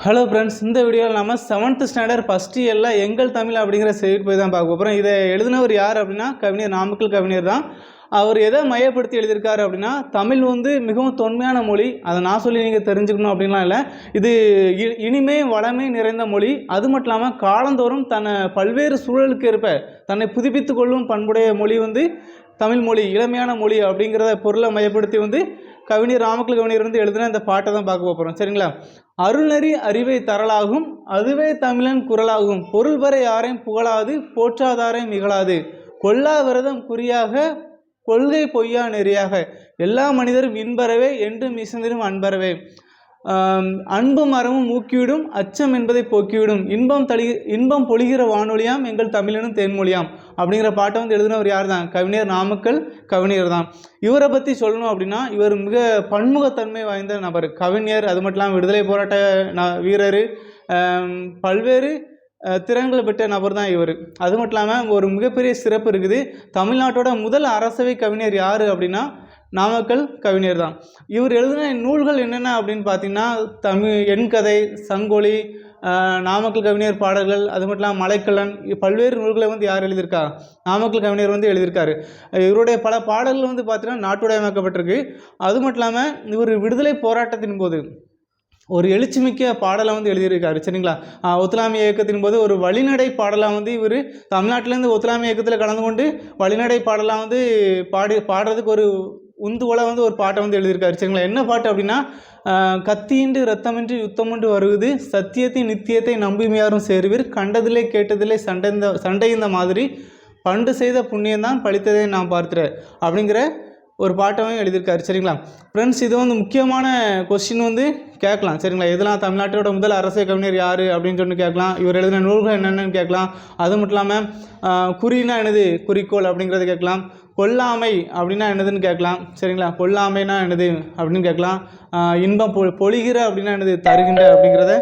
Hello friends இந்த வீடியோவில் நம்ம செவன்த் ஸ்டாண்டர்ட் ஃபஸ்ட் இயரில் எங்கள் தமிழ் அப்படிங்கிற செய்தி போய் தான் பார்க்க போகிறோம் இதை எழுதினவர் யார் அப்படின்னா கவிஞர் நாமக்கல் கவிஞர் தான். அவர் எதை மையப்படுத்தி எழுதியிருக்காரு அப்படின்னா தமிழ் வந்து மிகவும் தொன்மையான மொழி. அதை நான் சொல்லி நீங்கள் தெரிஞ்சுக்கணும் அப்படின்லாம் இல்லை. இது இ- இனிமை வளமை நிறைந்த மொழி. அது மட்டும் இல்லாமல் காலந்தோறும் தன்னை பல்வேறு சூழலுக்கு ஏற்ப தன்னை புதுப்பித்து கொள்ளும் பண்புடைய மொழி வந்து தமிழ் மொழி இளமையான மொழி அப்படிங்கிறத பொருளை மையப்படுத்தி வந்து கவிஞர் ராமக்கல் கவிஞர் வந்து எழுதின இந்த பாட்டை தான் பார்க்க போகிறோம் சரிங்களா? அருள்நெறி அறிவை தரலாகும் அதுவே தமிழன் குரலாகும். பொருள் பெற யாரையும் புகழாது போற்றாதாரை மிகழாது. கொல்லா விரதம் குறியாக கொள்கை பொய்யா நெறியாக. எல்லா மனிதரும் இன்பறவே என்றும் இசைந்திடும் அன்பறவே அன்பு அன்பும் ஊக்கிவிடும் அச்சம் என்பதை போக்கிவிடும். இன்பம் தளி இன்பம் பொழிகிற வானொலியாம் எங்கள் தமிழனும் தேன்மொழியாம். அப்படிங்கிற பாட்டை வந்து எழுதினவர் யார் தான் கவிஞர் நாமக்கல் கவிஞர் தான் இவரை பற்றி சொல்லணும் அப்படின்னா இவர் மிக பன்முகத்தன்மை வாய்ந்த நபர். கவிஞர் அது மட்டும் இல்லாமல் விடுதலை போராட்ட ந வீரர் பல்வேறு திறன்களை பெற்ற நபர் தான் இவர். அது மட்டும் இல்லாமல் ஒரு மிகப்பெரிய சிறப்பு இருக்குது. தமிழ்நாட்டோட முதல் அரசவை கவிஞர் யார் அப்படின்னா நாமக்கல் கவிஞர் தான். இவர் எழுதின நூல்கள் என்னென்ன அப்படின்னு பார்த்தீங்கன்னா தமிழ் எண்கதை சங்கொலி நாமக்கல் கவிஞர் பாடல்கள் அது மட்டும் இல்லாமல் மலைக்கல்லன் பல்வேறு நூல்களை வந்து யார் எழுதியிருக்கா? நாமக்கல் கவிஞர் வந்து எழுதியிருக்காரு. இவருடைய பல பாடல்கள் வந்து பார்த்தீங்கன்னா நாட்டுடையமாக்கப்பட்டிருக்கு அது மட்டும் இல்லாமல் இவர் விடுதலை போராட்டத்தின் போது ஒரு எழுச்சிமிக்க பாடலை வந்து எழுதியிருக்காரு. சரிங்களா? ஆஹ் இயக்கத்தின் போது ஒரு வழிநடை பாடலாக வந்து இவர் தமிழ்நாட்டிலேருந்து ஒத்துழையாமை இயக்கத்தில் கலந்து கொண்டு வழிநடை பாடலாக வந்து பாடி பாடுறதுக்கு ஒரு உந்துவலை வந்து ஒரு பாட்டை வந்து எழுதியிருக்காரு. சரிங்களா? என்ன பாட்டு அப்படின்னா கத்தியின்றி ரத்தமின்றி யுத்தமின்றி வருவது சத்தியத்தை நித்தியத்தை நம்புமையாரும் சேருவீர் கண்டதிலே கேட்டதிலே சண்டை இந்த சண்டை இந்த மாதிரி பண்டு செய்த புண்ணியம்தான் பழித்ததை நான் பார்த்துறேன் அப்படிங்கிற ஒரு பாட்டையும் எழுதியிருக்காரு சரிங்களா? ஃப்ரெண்ட்ஸ் இது வந்து முக்கியமான கொஸ்டின் வந்து கேட்கலாம் சரிங்களா? இதெல்லாம் தமிழ்நாட்டோட முதல் அரசியல் கவிஞர் யார் அப்படின்னு சொல்லி கேட்கலாம் இவர் எழுதின நூல்கள் என்னென்னு கேட்கலாம். அது மட்டும் இல்லாமல் குறினா என்னது? குறிக்கோள் அப்படிங்கிறத கேட்கலாம். கொல்லாமை அப்படின்னா என்னதுன்னு கேட்கலாம் சரிங்களா? கொல்லாமைனா என்னது அப்படின்னு கேட்கலாம். இன்பம் பொ பொழிகிற அப்படின்னா என்னது? தருகின்ற அப்படிங்கிறத